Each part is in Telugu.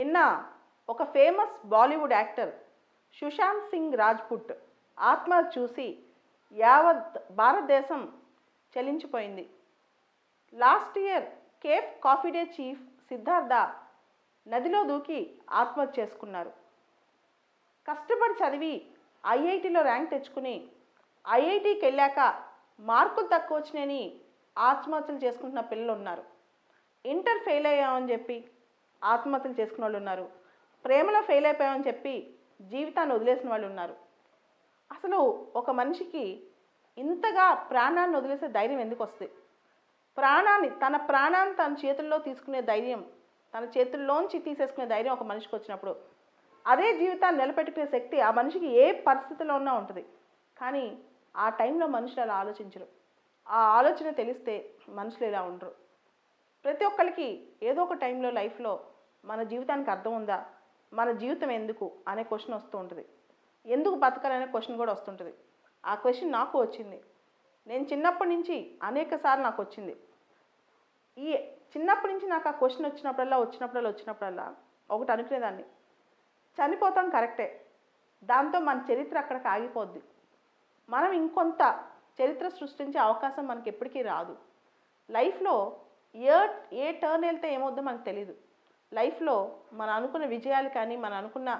నిన్న ఒక famous Bollywood actor Sushant Singh Rajput ఆత్మహత్య చూసి యావత్ భారతదేశం చలించిపోయింది. Last year café coffee day chief Siddhartha నదిలో దూకి ఆత్మహత్య చేసుకున్నారు. కష్టపడి చదివి ఐఐటిలో ర్యాంక్ తెచ్చుకుని ఐఐటికి వెళ్ళాక మార్కులు తక్కువ వచ్చినాయని ఆత్మహత్యలు చేసుకుంటున్న పిల్లలు ఉన్నారు ఇంటర్ ఫెయిల్ అయ్యామని చెప్పి ఆత్మహత్యలు చేసుకున్న వాళ్ళు ఉన్నారు. ప్రేమలో ఫెయిల్ అయిపోయామని చెప్పి జీవితాన్ని వదిలేసిన వాళ్ళు ఉన్నారు. అసలు ఒక మనిషికి ఇంతగా ప్రాణాన్ని వదిలేసే ధైర్యం ఎందుకు వస్తుంది? ప్రాణాన్ని తన ప్రాణాన్ని తన చేతుల్లో తీసుకునే ధైర్యం తన చేతుల్లోంచి తీసేసుకునే ధైర్యం ఒక మనిషికి వచ్చినప్పుడు అదే జీవితాన్ని నిలబెట్టుకునే శక్తి ఆ మనిషికి ఏ పరిస్థితిలో ఉన్నా ఉంటుంది. కానీ ఆ టైంలో మనుషులు అలా ఆలోచించరు. ఆ ఆలోచన తెలిస్తే మనుషులు ఇలా ఉండరు. ప్రతి ఒక్కరికి ఏదో ఒక టైంలో లైఫ్లో మన జీవితానికి అర్థం ఉందా? మన జీవితం ఎందుకు? అనే క్వశ్చన్ వస్తూ ఉంటుంది. ఎందుకు బతకాలనే క్వశ్చన్ కూడా వస్తుంటుంది. ఆ క్వశ్చన్ నాకు వచ్చింది. నేను చిన్నప్పటి నుంచి అనేక సార్లు నాకు వచ్చింది. ఈ చిన్నప్పటి నుంచి నాకు ఆ క్వశ్చన్ వచ్చినప్పుడల్లా వచ్చినప్పుడల్లా వచ్చినప్పుడల్లా ఒకటి అనుకునేదాన్ని. చనిపోతాం కరెక్టే. దాంతో మన చరిత్ర అక్కడికి ఆగిపోద్ది. మనం ఇంకొంత చరిత్ర సృష్టించే అవకాశం మనకి ఎప్పటికీ రాదు. లైఫ్లో ఏ ఏ టర్న్ వెళ్తే ఏమవుద్దో మనకు తెలియదు లైఫ్లో మనం అనుకున్న విజయాలు కానీ మనం అనుకున్న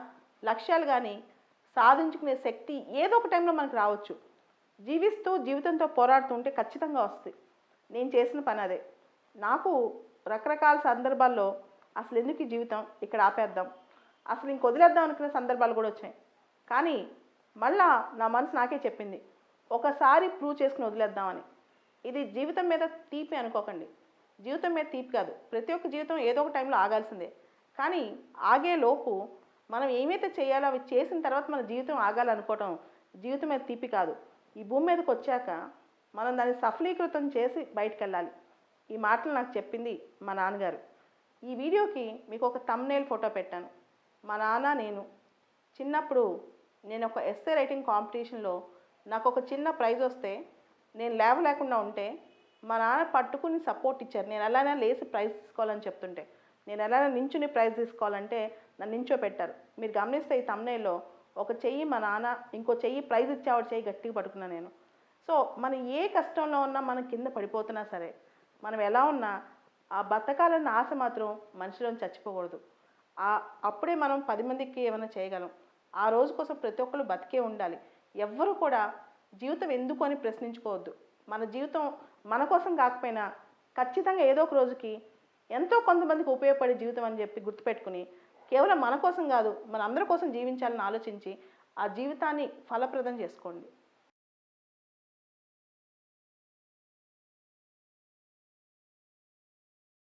లక్ష్యాలు కానీ సాధించుకునే శక్తి ఏదో ఒక టైంలో మనకు రావచ్చు. జీవిస్తూ జీవితంతో పోరాడుతుంటే ఖచ్చితంగా వస్తుంది నేను చేసిన పని అదే. నాకు రకరకాల సందర్భాల్లో అసలు ఎందుకు ఈ జీవితం ఇక్కడ ఆపేద్దాం? అసలు ఇంక వదిలేద్దాం అనుకునే సందర్భాలు కూడా వచ్చాయి. కానీ మళ్ళా నా మనసు నాకే చెప్పింది ఒకసారి ప్రూవ్ చేసుకుని వదిలేద్దామని ఇది జీవితం మీద తీపి అనుకోకండి. జీవితం మీద తీపి కాదు. ప్రతి ఒక్క జీవితం ఏదో ఒక టైంలో ఆగాల్సిందే. కానీ ఆగే లోపు మనం ఏమైతే చేయాలో అవి చేసిన తర్వాత మన జీవితం ఆగాలనుకోవటం జీవితం మీద తీపి కాదు. ఈ భూమి మీదకి వచ్చాక మనం దాన్ని సఫలీకృతం చేసి బయటకు వెళ్ళాలి ఈ మాటలు నాకు చెప్పింది మా నాన్నగారు. ఈ వీడియోకి మీకు ఒక తమ్నేల్ ఫోటో పెట్టాను. మా నాన్న నేను చిన్నప్పుడు నేను ఒక ఎస్ఏ రైటింగ్ కాంపిటీషన్లో నాకు ఒక చిన్న ప్రైజ్ వస్తే నేను లేవలేకుండా ఉంటే మా నాన్న పట్టుకుని సపోర్ట్ ఇచ్చారు. నేను ఎలాగైనా లేచి ప్రైజ్ తీసుకోవాలని చెప్తుంటే నేను ఎలాగైనా నించుని ప్రైజ్ తీసుకోవాలంటే నన్ను నించో పెట్టారు మీరు గమనిస్తే ఈ తమ్నేలో ఒక చెయ్యి మా నాన్న ఇంకో చెయ్యి ప్రైజ్ ఇచ్చేవాడు చెయ్యి గట్టిగా పట్టుకున్నా నేను. సో మనం ఏ కష్టంలో ఉన్నా మనం కింద పడిపోతున్నా సరే మనం ఎలా ఉన్నా ఆ బతకాలన్న ఆశ మాత్రం మనిషిలో చచ్చిపోకూడదు. ఆ అప్పుడే మనం పది మందికి ఏమైనా చేయగలం. ఆ రోజు కోసం ప్రతి ఒక్కరు బతికే ఉండాలి. ఎవ్వరూ కూడా జీవితం ఎందుకు అని ప్రశ్నించుకోవద్దు. మన జీవితం మన కోసం కాకపోయినా ఖచ్చితంగా ఏదో ఒక రోజుకి ఎంతో కొంతమందికి ఉపయోగపడే జీవితం అని చెప్పి గుర్తుపెట్టుకుని కేవలం మన కోసం కాదు మన అందరి కోసం జీవించాలని ఆలోచించి ఆ జీవితాన్ని ఫలప్రదం చేసుకోండి.